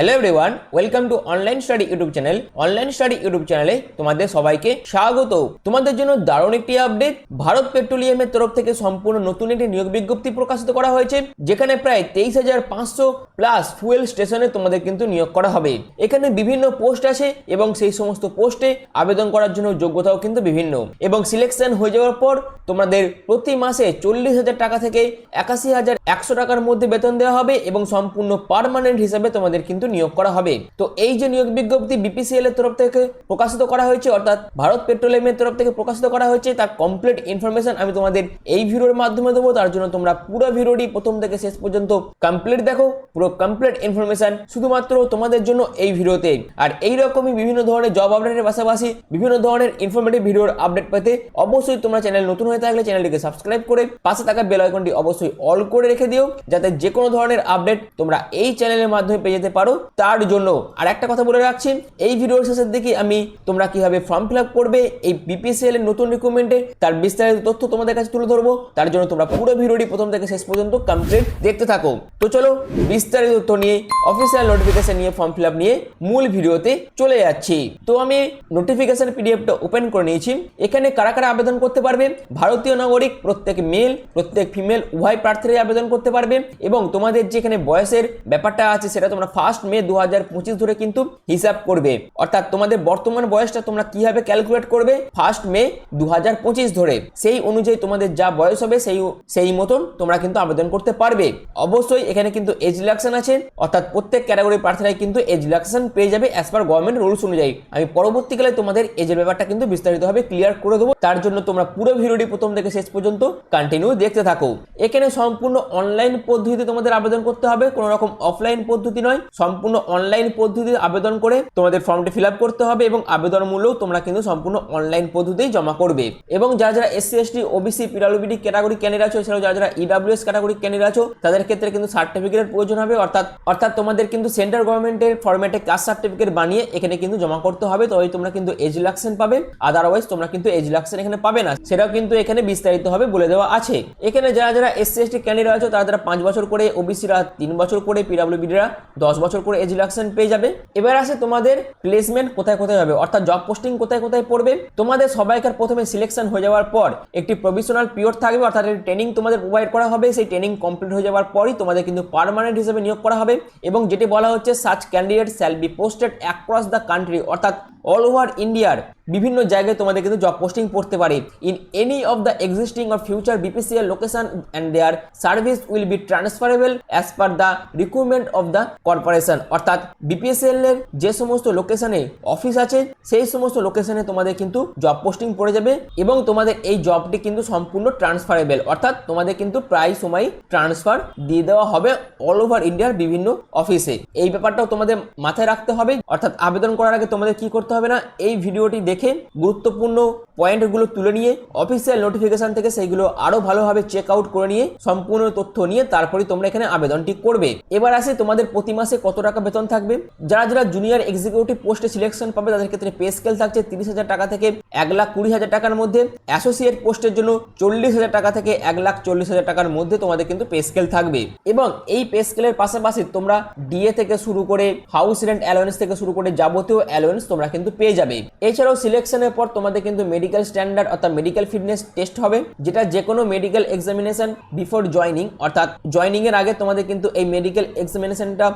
Hello everyone welcome to online study YouTube channel online study YouTube চ্যানেলে তোমাদের সবাইকে স্বাগত। তোমাদের জন্য দারুণ একটি আপডেট ভারত পেট্রোলিয়ামের তরফ থেকে সম্পূর্ণ নতুন একটি নিয়োগ বিজ্ঞপ্তি প্রকাশিত করা হয়েছে, যেখানে প্রায় তেইশ হাজার পাঁচশো প্লাস ফুয়েল স্টেশনে তোমাদের কিন্তু নিয়োগ করা হবে। এখানে বিভিন্ন পোস্ট আছে এবং সেই সমস্ত পোস্টে আবেদন করার জন্য যোগ্যতাও কিন্তু বিভিন্ন। এবং সিলেকশন হয়ে যাওয়ার পর তোমাদের প্রতি মাসে চল্লিশ হাজার টাকা থেকে একাশি হাজার একশো টাকার মধ্যে বেতন দেওয়া হবে এবং সম্পূর্ণ পার্মানেন্ট হিসাবে তোমাদের কিন্তু নিয়োগ করা হবে। তো এই যে নিয়োগ বিজ্ঞপ্তি বিপিসিএল এর তরফ থেকে প্রকাশিত করা হয়েছে, অর্থাৎ ভারত পেট্রোলিয়ামের তরফ থেকে প্রকাশিত করা হয়েছে, তার কমপ্লিট ইনফরমেশন আমি তোমাদের এই ভিডিওর মাধ্যমে দেবো, তার জন্য তোমরা পুরো ভিডিওটি প্রথম থেকে শেষ পর্যন্ত কমপ্লিট দেখো, পুরো কমপ্লিট ইনফরমেশন শুধুমাত্র তোমাদের জন্য এই ভিডিওতে। আর এই রকমই বিভিন্ন ধরনের জব আপডেটের পাশাপাশি বিভিন্ন ধরনের ইনফরমেটিভ ভিডিওর আপডেট পেতে অবশ্যই তোমরা চ্যানেল নতুন হয়ে থাকলে চ্যানেলটিকে সাবস্ক্রাইব করে পাশে থাকা বেল আইকনটি অবশ্যই অল করে রেখে দিও, যাতে যে কোনো ধরনের আপডেট তোমরা এই চ্যানেলের মাধ্যমে পেয়ে যেতে পারো। তার জন্য। আর একটা কথা বলে রাখছি, এই ভিডিওর শেষের দিকে আমি তোমরা কীভাবে ফর্ম ফিল করবে, এই বিপিসিএল এর নতুন রিক্রুটমেন্টে তার বিস্তারিত তথ্য তোমাদের কাছে তুলে ধরবো। তার জন্য তোমরা পুরো ভিডিওটি প্রথম থেকে শেষ পর্যন্ত কমপ্লিট দেখতে থাকো। তো চলো, বিস্তারিত তথ্য নিয়ে অফিসিয়াল নোটিফিকেশন নিয়ে ফর্ম ফিল নিয়ে মূল ভিডিওতে চলে যাচ্ছি। তো আমি নোটিফিকেশন পিডিএফটা ওপেন করে নিয়েছি। এখানে কারা কারা আবেদন করতে পারবে? ভারতীয় নাগরিক, প্রত্যেক মেল প্রত্যেক ফিমেল উভয় প্রার্থীরাই আবেদন করতে পারবে। এবং তোমাদের যেখানে বয়সের ব্যাপারটা আছে, সেটা তোমরা ফার্স্ট মে দু ধরে কিন্তু হিসাব করবে। অর্থাৎ তোমাদের বর্তমান বয়সটা তোমরা কীভাবে ক্যালকুলেট করবে? ফার্স্ট মে দু ধরে। সেই অনুযায়ী তোমাদের যা বয়স হবে সেই সেই মতন তোমরা কিন্তু আবেদন করতে পারবে। অবশ্যই এখানে কিন্তু এজ রিলাকশন আছে। অর্থাৎ প্রত্যেক ক্যাটাগরি প্রার্থীরাই কিন্তু এজ রিলাকশন পেয়ে যাবে অ্যাজ পার গভর্নমেন্ট রুলস অনুযায়ী। আমি পরবর্তীকালে তোমাদের এজের ব্যাপারটা কিন্তু বিস্তারিতভাবে ক্লিয়ার করে দেবো। তার জন্য তোমরা পুরো ভিডিওটি প্রথম থেকে শেষ পর্যন্ত কন্টিনিউ দেখতে থাকো। এখানে সম্পূর্ণ অনলাইন পদ্ধতিতে তোমাদের আবেদন করতে হবে। কোনো রকম অফলাইন পদ্ধতি নয়। সম্পূর্ণ অনলাইন পদ্ধতিতে আবেদন করে তোমাদের ফর্মটি ফিল করতে হবে এবং আবেদন মূল্যও তোমরা কিন্তু সম্পূর্ণ অনলাইন পদ্ধতিতেই জমা করবে। এবং যারা যারা SC ST OBC PWD category candidate আছো, এছাড়াও যারা যারা ইডাব্লিউএস ক্যাটাগরি ক্যান্ডিডেট আছো, তাদের ক্ষেত্রে কিন্তু সার্টিফিকেটের প্রয়োজন হবে। অর্থাৎ অর্থাৎ তোমাদের কিন্তু সেন্ট্রাল গভর্নমেন্টের ফরম্যাটে কাস্ট সার্টিফিকেট বানিয়ে এখানে কিন্তু জমা করতে হবে। তবে তোমরা কিন্তু এজ রিলাকশন পাবে। আদারওয়াইজ তোমরা কিন্তু এজ রিলাকশন এখানে পাবে না। সেটাও কিন্তু এখানে বিস্তারিত ভাবে বলে দেওয়া আছে। এখানে যারা যারা এসসি এসটি ক্যান্ডিডেট আছো, তারা যারা পাঁচ বছর করে ওবিসিরা তিন বছর করে পিডাব্লিউবিডিরা দশ বছর করে এজ রিলাকশন পেয়ে যাবে। এবার আসে তোমাদের প্লেসমেন্ট কোথায় কোথায় হবে? অর্থাৎ জব পোস্টিং কোথায় কোথায় পড়বে? তোমাদের সবাইকার প্রথমে সিলেকশন হয়ে যাওয়ার পর একটি প্রভিশনাল পিরিয়ড থাকবে, অর্থাৎ একটি ট্রেনিং তোমাদের প্রোভাইড করা হবে। সেই ট্রেনিং কমপ্লিট হয়ে যাওয়ার পরই তোমাদের কিন্তু পারমানেন্ট হিসেবে নিয়োগ করা হবে এবং যেটি বলা হচ্ছে such candidate shall be posted across the country অর্থাৎ অল ওভার ইন্ডিয়ার বিভিন্ন জায়গায় তোমাদের কিন্তু জব পোস্টিং পড়তে পারে। In any of the existing or future BPCL location and their service will be transferable as per the recruitment of the corporation অর্থাৎ BPSL এর যে সমস্ত লোকেশনে অফিস আছে, সেই সমস্ত লোকেশনে তোমাদের কিন্তু জব পোস্টিং পড়ে যাবে এবং তোমাদের এই জবটি কিন্তু সম্পূর্ণ ট্রান্সফারেবল অর্থাৎ তোমাদের কিন্তু প্রায় সময় ট্রান্সফার দিয়ে দেওয়া হবে অল ওভার ইন্ডিয়ার বিভিন্ন অফিসে এই ব্যাপারটাও তোমাদের মাথায় রাখতে হবে। অর্থাৎ আবেদন করার আগে তোমাদের কি করতে হবে না, এই ভিডিওটি দেখে গুরুত্বপূর্ণ পয়েন্টগুলো তুলে নিয়ে অফিসিয়াল নোটিফিকেশন থেকে সেইগুলো আরও ভালোভাবে চেক আউট করে নিয়ে সম্পূর্ণ তথ্য নিয়ে তারপরে তোমরা এখানে আবেদনটি করবে। এবার আসে তোমাদের প্রতি মাসে কত টাকা বেতন থাকবে। যারা যারা জুনিয়র এক্সিকিউটিভ পোস্টে সিলেকশন পাবে, তাদের ক্ষেত্রে পে স্কেল থাকছে তিরিশ হাজার টাকা থেকে এক লাখ কুড়ি হাজার টাকার মধ্যে। অ্যাসোসিয়েট পোস্টের জন্য চল্লিশ হাজার টাকা থেকে এক লাখ চল্লিশ হাজার টাকার মধ্যে তোমাদের কিন্তু পে স্কেল থাকবে। এবং এই পে স্কেলের পাশাপাশি তোমরা ডিএ থেকে শুরু করে হাউস রেন্ট অ্যালোয়েন্স থেকে শুরু করে যাবতীয় অ্যালোয়েন্স তোমরা কিন্তু পেয়ে যাবে। এছাড়াও সিলেকশনের পর তোমাদের কিন্তু মেডিকেল স্ট্যান্ডার্ড অর্থাৎ মেডিকেল ফিটনেস টেস্ট হবে, যেটা যে কোনো মেডিকেল এক্সামিনেশন বিফোর জয়নিং অর্থাৎ জয়নিং এর আগে তোমাদের কিন্তু এই মেডিকেল এক্সামিনেশনটা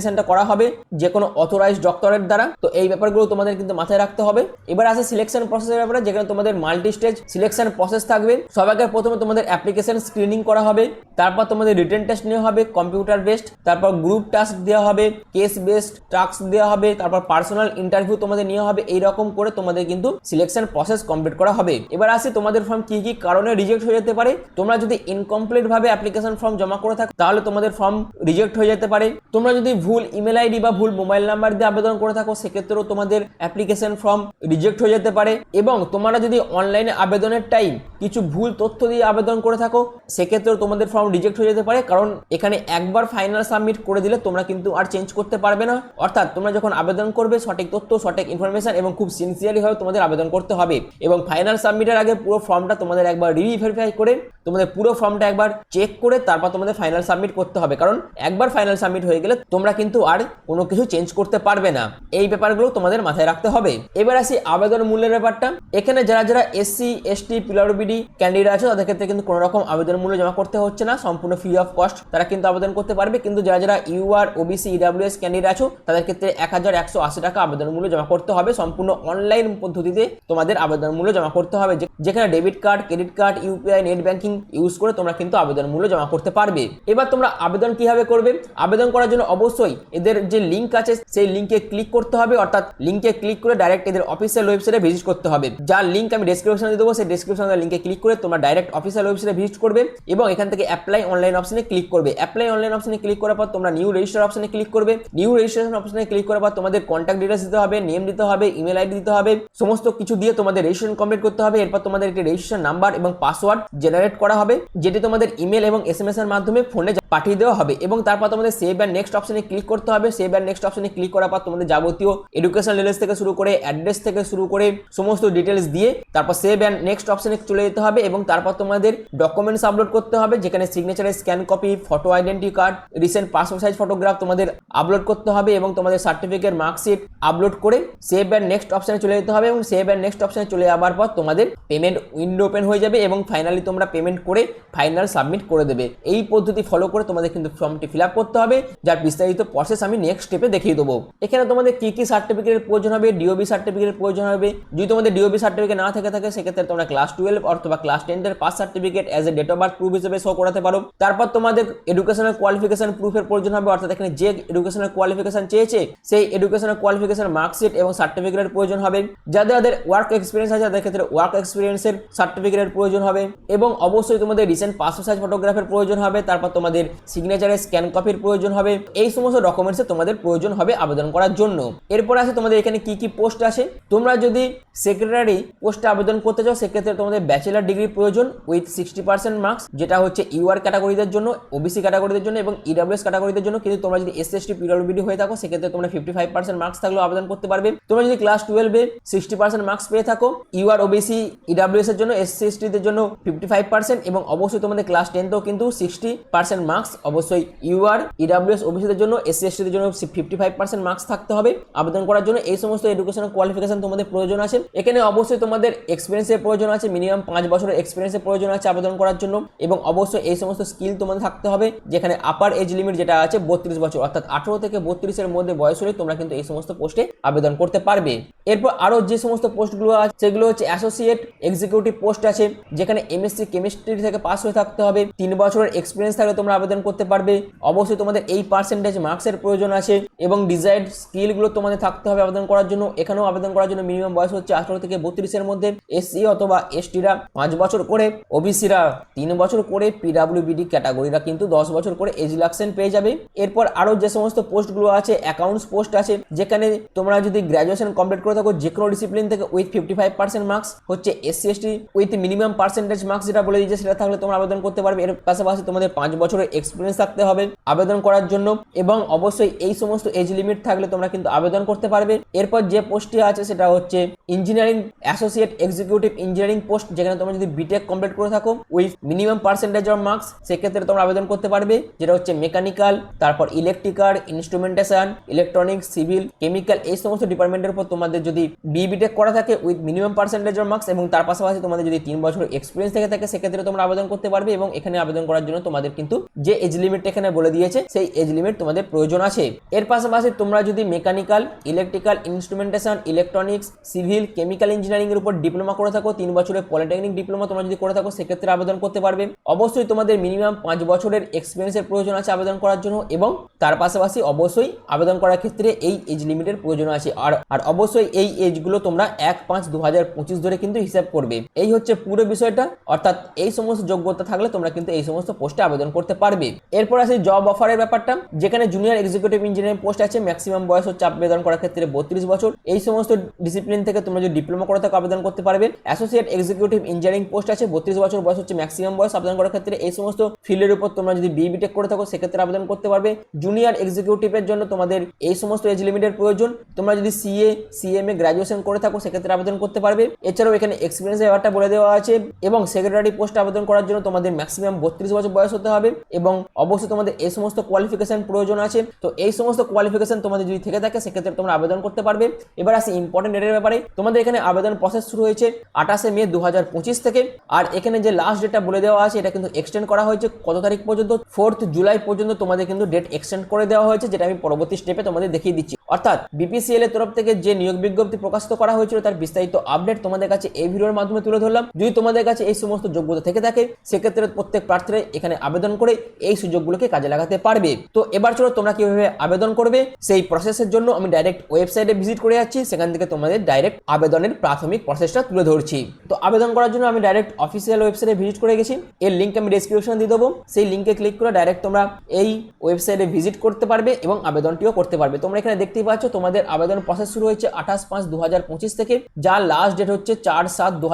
এক্সামিনেশনটা করা হবে যে কোনো অথরাইজ ডক্টরের দ্বারা। তো এই ব্যাপারগুলো তোমাদের কিন্তু মাথায় রাখতে হবে। এবার আসে সিলেকশন প্রসেসের ব্যাপারে, যেখানে তোমাদের মাল্টি স্টেজ সিলেকশন প্রসেস থাকবে। সবাইকে প্রথমে তোমাদের অ্যাপ্লিকেশন স্ক্রিনিং করা হবে, তারপর তোমাদের রিটেন টেস্ট নেওয়া হবে কম্পিউটার বেসড তারপর গ্রুপ টাস্ক দেওয়া হবে কেস বেসড টাস্ক দেওয়া হবে, তারপর পার্সোনাল ইন্টারভিউ তোমাদের নেওয়া হবে, এইরকম করে তোমাদের কিন্তু সিলেকশন প্রসেস কমপ্লিট করা হবে। এবার আসি তোমাদের ফর্ম কি কি কারণে রিজেক্ট হয়ে যেতে পারে। তোমরা যদি ইনকমপ্লিট ভাবে অ্যাপ্লিকেশন ফর্ম জমা করে থাকো, তাহলে তোমাদের ফর্ম রিজেক্ট হয়ে যেতে পারে। তোমরা যদি ভুল ইমেল আইডি বা ভুল মোবাইল নাম্বার দিয়ে আবেদন করে থাকো, সেক্ষেত্রেও তোমাদের অ্যাপ্লিকেশন ফর্ম রিজেক্ট হয়ে যেতে পারে। এবং তোমরা যদি অনলাইনে আবেদনের টাইম কিছু ভুল তথ্য দিয়ে আবেদন করে থাকো, সেক্ষেত্রেও তোমাদের ফর্ম রিজেক্ট হয়ে যেতে পারে। কারণ এখানে একবার ফাইনাল সাবমিট করে দিলে তোমরা কিন্তু আর চেঞ্জ করতে পারবে না। অর্থাৎ তোমরা যখন আবেদন করবে, সঠিক তথ্য, সঠিক ইনফরমেশন এবং খুব সিনসিয়ারলি ভাবে তোমাদের আবেদন করতে হবে। এবং ফাইনাল সাবমিটের আগে পুরো ফর্মটা তোমাদের একবার রিভিউ ভেরিফাই করে, তোমাদের পুরো ফর্মটা একবার চেক করে, তারপর তোমাদের ফাইনাল সাবমিট করতে হবে। কারণ একবার ফাইনাল সাবমিট হয়ে গেলে তোমরা কিন্তু আর কোনো কিছু চেঞ্জ করতে পারবে না। এই ব্যাপারগুলো তোমাদের মাথায় রাখতে হবে। এবার আসি আবেদন মূল্যের ব্যাপারটা। এখানে যারা যারা এসসি এসটি পিডব্লিউডি ক্যান্ডিডেট আছে, তাদের ক্ষেত্রে কিন্তু কোনো রকম আবেদন মূল্য জমা করতে হচ্ছে না। সম্পূর্ণ ফ্রি অফ কস্ট তারা কিন্তু আবেদন করতে পারবে। কিন্তু যারা যারা ইউআর ওবিসি ইডাব্লিউএস ক্যান্ডিডেট আছো, তাদের ক্ষেত্রে এক হাজার একশো আশি টাকা আবেদন মূল্য জমা করতে হবে। সম্পূর্ণ অনলাইন পদ্ধতিতে তোমাদের আবেদন মূল্য জমা করতে হবে। যেখানে debit card credit card UPI net banking use করে তোমরা কিন্তু আবেদন মূল্য জমা করতে পারবে। এবার তোমরা আবেদন কীভাবে করবে? আবেদন করার জন্য অবশ্যই এদের যে লিঙ্ক আছে, সেই লিঙ্কে ক্লিক করতে হবে। অর্থাৎ লিঙ্কে ক্লিক করে ডাইরেক্ট এদের অফিসিয়াল ওয়েবসাইটে ভিজিট করতে হবে। যার লিঙ্ক আমি ডেসক্রিপশনে দেবো, সেই ডেসক্রিপশনে লিঙ্কে ক্লিক করে তোমরা ডাইরেক্ট অফিসিয়াল ওয়েবসাইটে ভিজিট করবে এবং এখান থেকে অ্যাপ্লাই অনলাইন অপশনে ক্লিক করবে। অ্যাপ্লাই অনলাইন অপশনে ক্লিক করার পর তোমরা নিউ রেজিস্টার অপশনে ক্লিক করবে। নিউ রেজিস্ট্রেশন অপশনে ক্লিক করার পর তোমাদের কন্ট্যাক্ট ডিটেলস দিতে হবে নেম দিতে হবে ইমেল আইডি দিতে হবে, সমস্ত কিছু দিয়ে তোমাদের রেজিস্ট্রেশন কমপ্লিট করতে হবে। এরপর তোমাদের একটি রেজিস্ট্রেশন নাম্বার এবং পাসওয়ার্ড জেনারেট করা হবে, যেটি তোমাদের ইমেল এবং এস এর মাধ্যমে ফোনে পাঠিয়ে দেওয়া হবে এবং তারপর তোমাদের সেভ অ্যান্ড নেক্সট অপশনে ক্লিক করতে হবে সেভ অ্যান্ড নেক্সট অপশনে ক্লিক করার পর তোমাদের যাবতীয় এডুকেশন ডিটেলস থেকে শুরু করে অ্যাড্রেস থেকে শুরু করে সমস্ত ডিটেলস দিয়ে তারপর সেভ অ্যান্ড নেক্সট অপশনে চলে যেতে হবে এবং তারপর তোমাদের ডকুমেন্টস আপলোড করতে হবে, যেখানে সিগনেচারের scan copy photo identity card recent passport size photograph তোমাদের আপলোড করতে হবে এবং তোমাদের সার্টিফিকেট মার্কশিট আপলোড করে সেভ অ্যান্ড নেক্সট অপশনে চলে যেতে হবে এবং সেভ অ্যান্ড নেক্সট অপশনে চলে যাওয়ার পর তোমাদের পেমেন্ট উইন্ডো ওপেন হয়ে যাবে এবং ফাইনালি তোমরা পেমেন্ট করে ফাইনাল সাবমিট করে দেবে। এই পদ্ধতি ফলো করে তোমাদের কিন্তু ফর্মটি ফিল আপ করতে হবে। যার বিস্তারিত প্রসেস আমি নেক্সট স্টেপে দেখিয়ে দেবো। এখানে তোমাদের কি কি সার্টিফিকেটের প্রয়োজন হবে ডিওবি সার্টিফিকেটের প্রয়োজন হবে। যদি তোমাদের ডিওবি সার্টিফিকেট না থেকে থাকে, সেক্ষেত্রে তোমরা ক্লাস টুয়েলভ অথবা ক্লাস টেনের pass certificate as a date of birth proof হিসেবে শো করাতে পারো। তারপর তোমাদের এডুকেশনাল কোয়ালিফিকেশন প্রুফের প্রয়োজন হবে, অর্থাৎ এখানে যে এডুকেশনাল কোয়ালিফিকেশন চেয়েছে, সেই এডুকেশনাল কোয়ালিফিকেশন মার্কশিট এবং সার্টিফিকেটের প্রয়োজন হবে। যাদের যাদের ওয়ার্ক এক্সপিরিয়েন্স আছে, তাদের ক্ষেত্রে ওয়ার্ক এক্সপিরিয়েন্সের সার্টিফিকেটের প্রয়োজন হবে এবং অবশ্যই তোমাদের রিসেন্ট পাসপোর্ট সাইজ ফটোগ্রাফের প্রয়োজন হবে। তারপর তোমাদের সিগনেচারের স্ক্যান কপির প্রয়োজন হবে। এই সমস্ত ডকুমেন্টসে তোমাদের প্রয়োজন হবে আবেদন করার জন্য। এরপর আছে তোমাদের এখানে কি কি পোস্ট আছে তোমরা যদি সেক্রেটারি পোস্টে আবেদন করতে চাও, সেক্ষেত্রে তোমাদের ব্যাচেলার ডিগ্রি প্রয়োজন উইথ সিক্সটি পার্সেন্ট মার্কস যেটা হচ্ছে ইউআর ক্যাটাগরিদের জন্য ওবিসি ক্যাটাগরিদের জন্য এবং ইডাব্লিউএস ক্যাটাগরিদের জন্য। কিন্তু তোমরা যদি এস এসটি পিডব্লিউডি হয়ে থাকো, সেক্ষেত্রে তোমরা ফিফটি ফাইভ পার্সেন্ট মার্কস থাকলেও আবেদন করতে পারবে। তোমরা যদি ক্লাস টুয়েলভে সিক্সটি পার্সেন্ট মার্কস পেয়ে থাকো ইউআর ওবিসি ইডাব্লিউএস এর জন্য এসসি এসটিদের জন্য ফিফটি ফাইভ পার্সেন্ট এবং অবশ্যই তোমাদের ক্লাস টেনতেও কিন্তু সিক্সটি পার্সেন্ট মার্কস অবশ্যই ইউআর ইডাব্লিউএস ওবিসিদের জন্য এসসি এসটিদের জন্য ফিফটি ফাইভ পার্সেন্ট মার্কস থাকতে হবে। আবেদন করার জন্য এই সমস্ত এডুকেশনাল কোয়ালিফিকেশন তোমাদের প্রয়োজন আছে। এখানে অবশ্যই তোমাদের এক্সপিরিয়েন্সের প্রয়োজন আছে মিনিমাম পাঁচ বছরের এক্সপিরিয়েন্সের প্রয়োজন আছে আবেদন করার জন্য। এবং অবশ্যই এই সমস্ত স্কিল তোমাদের থাকতে হবে, যেখানে আপার এজ লিমিট যেটা আছে বত্রিশ বছর, অর্থাৎ আঠারো থেকে বত্রিশের মধ্যে বয়স হলে তোমরা কিন্তু এই সমস্ত পোস্টে আবেদন করতে পারবে। এরপর আরও যে সমস্ত পোস্টগুলো আছে, সেগুলো হচ্ছে অ্যাসোসিয়েট এক্সিকিউটিভ পোস্ট আছে, যেখানে এমএসসি কেমিস্ট্রি থেকে পাস হয়ে থাকতে হবে। তিন বছরের এক্সপিরিয়েন্স থাকলে তোমরা আবেদন করতে পারবে। অবশ্যই তোমাদের এই পার্সেন্টেজ মার্কসের প্রয়োজন আছে এবং ডিজাইড স্কিলগুলো তোমাদের থাকতে হবে আবেদন করার জন্য। এখানেও আবেদন করার জন্য মিনিমাম বয়স হচ্ছে আঠারো থেকে বত্রিশের মধ্যে। এসসি অথবা এসটিরা পাঁচ বছর করে। ওবিসিরা তিন বছর করে। পিডাব্লিউবিডি ক্যাটাগরিরা কিন্তু দশ বছর করে এজ রিলাক্সেন পেয়ে যাবে। এরপর আরও যে সমস্ত পোস্টগুলো আছে অ্যাকাউন্টস পোস্ট আছে, যেখানে তোমরা যদি গ্র্যাজুয়েশন কমপ্লিট করে থাকো যে কোনো ডিসিপ্লিন থেকে with fifty five percent marks হচ্ছে SC ST with minimum percentage marks যেটা বলে দিয়েছে, সেটা থাকলে তোমরা আবেদন করতে পারবে। এর পাশাপাশি তোমাদের পাঁচ বছরের এক্সপিরিয়েন্স থাকতে হবে আবেদন করার জন্য। এবং অবশ্যই এই সমস্ত এজ লিমিট থাকলে তোমরা কিন্তু আবেদন করতে পারবে। এরপর যে পোস্টটি আছে সেটা হচ্ছে engineering associate executive engineering post যেখানে তোমরা যদি বিটেক কমপ্লিট করে থাকো with minimum percentage of marks সেক্ষেত্রে তোমরা আবেদন করতে পারবে। যেটা হচ্ছে মেকানিক্যাল তারপর electrical instrumentation electronics civil chemical এই সমস্ত ডিপার্টমেন্টের উপর তোমাদের যদি বি বিটেক করা থাকে with minimum percentage of marks এবং তার পাশাপাশি তোমাদের যদি তিন বছর এক্সপিরিয়েন্স থেকে থাকে, সেক্ষেত্রে তোমরা আবেদন করতে পারবে এবং এখানে আবেদন করার জন্য তোমাদের কিন্তু যে এজ লিমিট এখানে বলে দিয়েছে, সেই এজ লিমিট তোমাদের প্রয়োজন আছে। এর পাশাপাশি তোমরা যদি mechanical electrical instrumentation electronics civil chemical engineering এর উপর ডিপ্লোমা করে থাকো, তিন বছরের পলিটেকনিক ডিপ্লোমা তোমরা যদি করে থাকো, সেক্ষেত্রে আবেদন করতে পারবে। অবশ্যই তোমাদের মিনিমাম পাঁচ বছরের এক্সপিরিয়েন্সের প্রয়োজন আছে আবেদন করার জন্য এবং তার পাশাপাশি অবশ্যই আবেদন করার ক্ষেত্রে এই এজ লিমিটের প্রয়োজন আছে। আর আর অবশ্যই এই এজগুলো তোমরা এক পাঁচ দু হাজার পঁচিশ ধরে কিন্তু হিসাব করবে। এই হচ্ছে পুরো বিষয়টা। অর্থাৎ এই সমস্ত যোগ্যতা থাকলে তোমরা কিন্তু এই সমস্ত পোস্টে আবেদন করতে পারবে। এরপর আছে জব অফারের ব্যাপারটা। যেখানে জুনিয়র এক্সিকিউটিভ ইঞ্জিনিয়ারিং পোস্ট আছে। ম্যাক্সিমাম বয়স হচ্ছে আবেদন করার ক্ষেত্রে বত্রিশ বছর। এই সমস্ত ডিসিপ্লিন থেকে তোমরা যদি ডিপ্লোমা করে থাকো আবেদন করতে পারবে। অ্যাসোসিয়েট এক্সিকিউটিভ ইঞ্জিনিয়ারিং পোস্ট আছে। বত্রিশ বছর বয়স হচ্ছে ম্যাক্সিমাম বয়স আবেদন করার ক্ষেত্রে। এই সমস্ত ফিল্ডের উপর তোমরা যদি বি বিটেক করে থাকো, সেক্ষেত্রে আবেদন করতে পারবে। জুনিয়র এক্সিকিউটিভের জন্য তোমাদের এই সমস্ত এজ লিমিটের প্রয়োজন। তোমরা যদি সিএ সিএমএ গ্র্যাজুয়েশন করে থাকো, সেক্ষেত্রে আবেদন করতে পারবে। এছাড়াও এখানে এক্সপিরিয়েন্স ব্যাপারটা বলে দেওয়া আছে এবং সেক্রেটারি পোস্টে আবেদন করার জন্য তোমাদের ম্যাক্সিমাম বত্রিশ বছর বয়স হতে হবে এবং অবশ্যই তোমাদের এই সমস্ত কোয়ালিফিকেশন প্রয়োজন আছে। তো এই সমস্ত কোয়ালিফিকেশন তোমাদের যদি থেকে থাকে, সেক্ষেত্রে তোমরা আবেদন করতে পারবে। এবার আসি ইম্পর্টেন্ট ডেটের ব্যাপারে। তোমাদের এখানে আবেদন প্রসেস শুরু হয়েছে আঠাশে মে দু হাজার পঁচিশ থেকে। আর এখানে যে লাস্ট ডেটটা বলে দেওয়া আছে, এটা কিন্তু এক্সটেন্ড করা হয়েছে। কত তারিখ পর্যন্ত? ফোর্থ জুলাই পর্যন্ত তোমাদের কিন্তু ডেট এক্সটেন্ড করে দেওয়া হয়েছে যেটা আমি পরবর্তী স্টেপে তোমাদের দেখিয়ে দিচ্ছি। অর্থাৎ বিপিসিএল এর তরফ থেকে যে নিয়োগ বিজ্ঞপ্তি প্রকাশিত করা হয়েছিল তার বিস্তারিত আপডেট তোমাদের কাছে এই ভিডিওর মাধ্যমে তুলে ধরলাম। যদি তোমাদের কাছে এই সমস্ত যোগ্যতা থেকে থাকে, সেক্ষেত্রে প্রত্যেক প্রার্থীরা এখানে আবেদন করে এই সুযোগগুলোকে কাজে লাগাতে পারবে। তো এবার চলো তোমরা কীভাবে আবেদন করবে, সেই প্রসেসের জন্য আমি ডাইরেক্ট ওয়েবসাইটে ভিজিট করে যাচ্ছি, সেখান থেকে তোমাদের ডাইরেক্ট আবেদনের প্রাথমিক প্রসেসটা তুলে ধরছি। তো আবেদন করার জন্য আমি ডাইরেক্ট অফিসিয়াল ওয়েবসাইটে ভিজিট করে গেছি, এর লিঙ্ক আমি ডেসক্রিপশন দিয়ে দেবো। সেই লিঙ্কে ক্লিক করে ডাইরেক্ট তোমরা এই ওয়েবসাইটে ভিজিট করতে পারবে এবং আবেদনটিও করতে পারবে। তোমরা এখানে দেখতেই পাচ্ছ তোমাদের আবেদন প্রসেস শুরু হয়েছে আঠাশ পাঁচ দু হাজার পঁচিশ থেকে। যার লাস্ট ডেট হচ্ছে চার সাত দু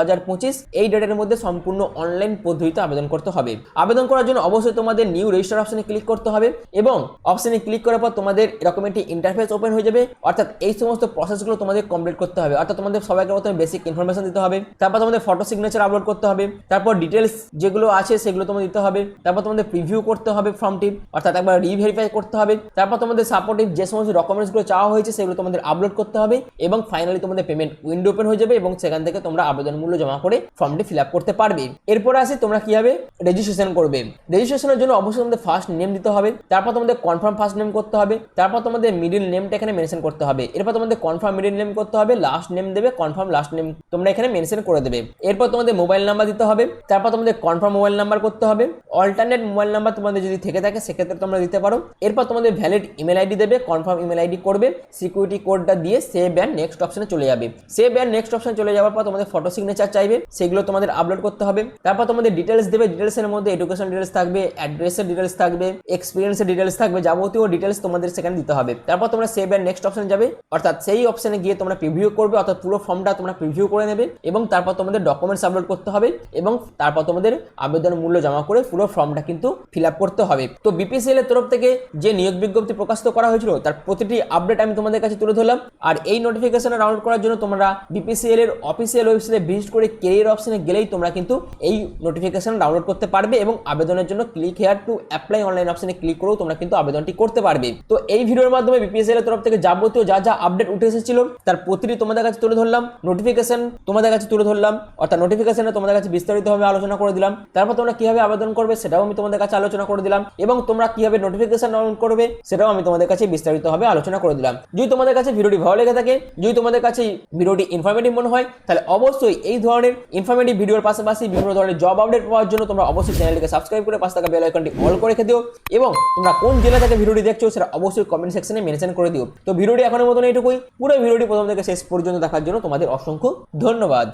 এই ডেটের মধ্যে সম্পূর্ণ অনলাইন পদ্ধতিতে আবেদন করতে হবে। আবেদন করার জন্য অবশ্যই তোমাদের নিউ রেজিস্টার অপশনে ক্লিক করতে হবে এবং অপশনে ক্লিক করার পর তোমাদের এরকম একটি ইন্টারফেস ওপেন হয়ে যাবে। অর্থাৎ এই সমস্ত প্রসেসগুলো তোমাদের কমপ্লিট করতে হবে। অর্থাৎ তোমাদের সবাইকে প্রথমে বেসিক ইনফরমেশন দিতে হবে। তারপর তোমাদের ফটো সিগনেচার আপলোড করতে হবে। তারপর ডিটেলস যেগুলো আছে সেগুলো তোমাদের দিতে হবে। তারপর তোমাদের প্রিভিউ করতে হবে ফর্মটি অর্থাৎ একবার রিভেরিফাই করতে হবে। তারপর তোমাদের সাপোর্টিভ যে সমস্ত ডকুমেন্টসগুলো চাওয়া হয়েছে সেগুলো তোমাদের আপলোড করতে হবে এবং ফাইনালি তোমাদের পেমেন্ট উইন্ডো ওপেন হয়ে যাবে এবং সেখান থেকে তোমরা আবেদন মূল্য জমা করে ফর্মটি ফিল আপ করতে পারবে। এরপর আসি তোমরা কীভাবে রেজিস্ট্রেশন করবে। রেজিস্ট্রেশনের জন্য অবশ্যই তোমাদের ফার্স্ট নেম দিতে হবে, তারপর তোমাদের কনফার্ম ফার্স্ট নেম করতে হবে, তারপর তোমাদের মিডিল নেমটা এখানে মেনশন করতে হবে। এরপর তোমাদের কনফার্ম মিডিল নেম করতে হবে লাস্ট নেম দেবে কনফার্ম লাস্ট নেম তোমরা এখানে মেনশন করে দেবে। এরপর তোমাদের মোবাইল নাম্বার দিতে হবে, তারপর তোমাদের কনফার্ম মোবাইল নাম্বার করতে হবে। অল্টারনেট মোবাইল নাম্বার তোমাদের যদি থেকে থাকে, সেক্ষেত্রে তোমরা দিতে পারো। এরপর তোমাদের ভ্যালিড ইমেল আইডি দেবে কনফার্ম ইমেল আইডি করবে সিকিউরিটি কোডটা দিয়ে সেভ অ্যান্ড নেক্সট অপশনে চলে যাবে। সেভ অ্যান্ড নেক্সট অপশনে চলে যাওয়ার পর তোমাদের ফটো সিগনেচার চাইবে, সেগুলো তোমাদের আপলোড করতে হবে। তারপর তোমাদের ডিটেলস দেবে ডিটেলসের মধ্যে এডুকেশন ডিটেলস থাকবে অ্যাড্রেসের ডিটেলস থাকবে এক্সপিরিয়েন্সের ডিটেলস থাকবে, যাবতীয় ডিটেলস তোমাদের সেখানে দিতে হবে। তারপর তোমরা সেভ অ্যান্ড নেক্সট অপশনে যাবে, অর্থাৎ সেই অপশনে গিয়ে তোমরা প্রিভিউ করবে, অর্থাৎ পুরো ফর্মটা তোমরা প্রিভিউ করে নেবে এবং তারপর তোমাদের ডকুমেন্টস আপলোড করতে হবে এবং তারপর তোমাদের আবেদন মূল্য জমা করে পুরো ফর্মটা কিন্তু ফিল আপ করতে হবে। তো বিপিসিএল এর তরফ থেকে যে নিয়োগ বিজ্ঞপ্তি প্রকাশিত করা হয়েছিল, তার প্রতিটি আপডেট আমি তোমাদের কাছে তুলে ধরলাম। আর এই নোটিফিকেশন ডাউনলোড করার জন্য তোমরা বিপিসিএল এর অফিসিয়াল ওয়েবসাইটে ভিজিট করে কেরিয়ার অপশনে গেলেই তোমরা কিন্তু এই নোটিফিকেশন ডাউনলোড করতে পারবে এবং আবেদনের জন্য click here to apply online অপশনে ক্লিক করেও তোমরা কিন্তু আবেদনটি করতে পারবে। তো এই ভিডিওর মাধ্যমে বিপিএসএল এর তরফ থেকে যাবতীয় যা যা আপডেট উঠে এসেছিল, তার প্রতিটি তোমাদের কাছে তুলে ধরলাম। নোটিফিকেশন তোমাদের কাছে তুলে ধরলাম, অর্থাৎ নোটিফিকেশনে তোমাদের কাছে বিস্তারিতভাবে আলোচনা করে দিলাম। তারপর তোমরা কীভাবে আবেদন করবে সেটাও আমি তোমাদের কাছে আলোচনা করে দিলাম এবং তোমরা কীভাবে নোটিফিকেশন ডাউনলোড করবে সেটাও আমি তোমাদের কাছে বিস্তারিতভাবে আলোচনা করে দিলাম। যদি তোমাদের কাছে ভিডিওটি ভালো লেগে থাকে, যদি তোমাদের কাছে ভিডিওটি ইনফরমেটিভ মনে হয়, তাহলে অবশ্যই এই ধরনের ইনফরমেটিভ ভিডিওর পাশাপাশি বিভিন্ন ধরনের জব আপডেট পাওয়ার জন্য তোমরা অবশ্যই চ্যানেলটিকে সাবস্ক্রাইব করে পাশে থাকা বেল আইকনটি অল করে রেখে দিও এবং তোমরা কোন জেলা থেকে ভিডিওটি দেখছ সেটা অবশ্যই কমেন্ট সেকশনে মেনশন করে দিও। তো ভিডিওটি এখনের মতন এইটুকুই। পুরো ভিডিওটি প্রথম থেকে শেষ পর্যন্ত দেখার জন্য তোমাদের অসংখ্য ধন্যবাদ।